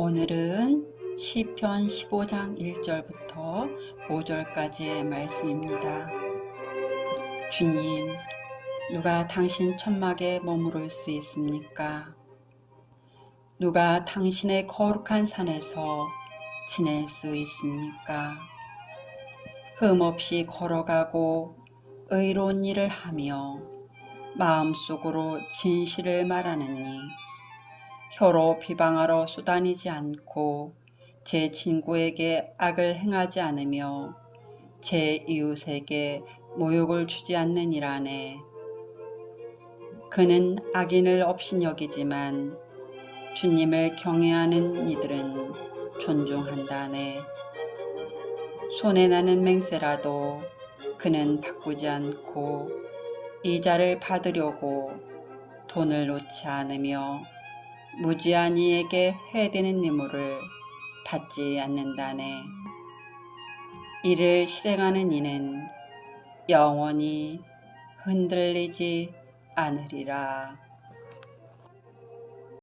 오늘은 시편 15장 1절부터 5절까지의 말씀입니다. 주님, 누가 당신 천막에 머무를 수 있습니까? 누가 당신의 거룩한 산에서 지낼 수 있습니까? 흠 없이 걸어가고 의로운 일을 하며 마음속으로 진실을 말하느니 혀로 비방하러 쏘다니지 않고 제 친구에게 악을 행하지 않으며 제 이웃에게 모욕을 주지 않느니라네. 그는 악인을 업신여기지만 주님을 경외하는 이들은 존중한다네. 손에 나는 맹세라도 그는 바꾸지 않고 이자를 받으려고 돈을 놓지 않으며 무지한 이에게 해되는 뇌물을 받지 않는다네. 이를 실행하는 이는 영원히 흔들리지 않으리라.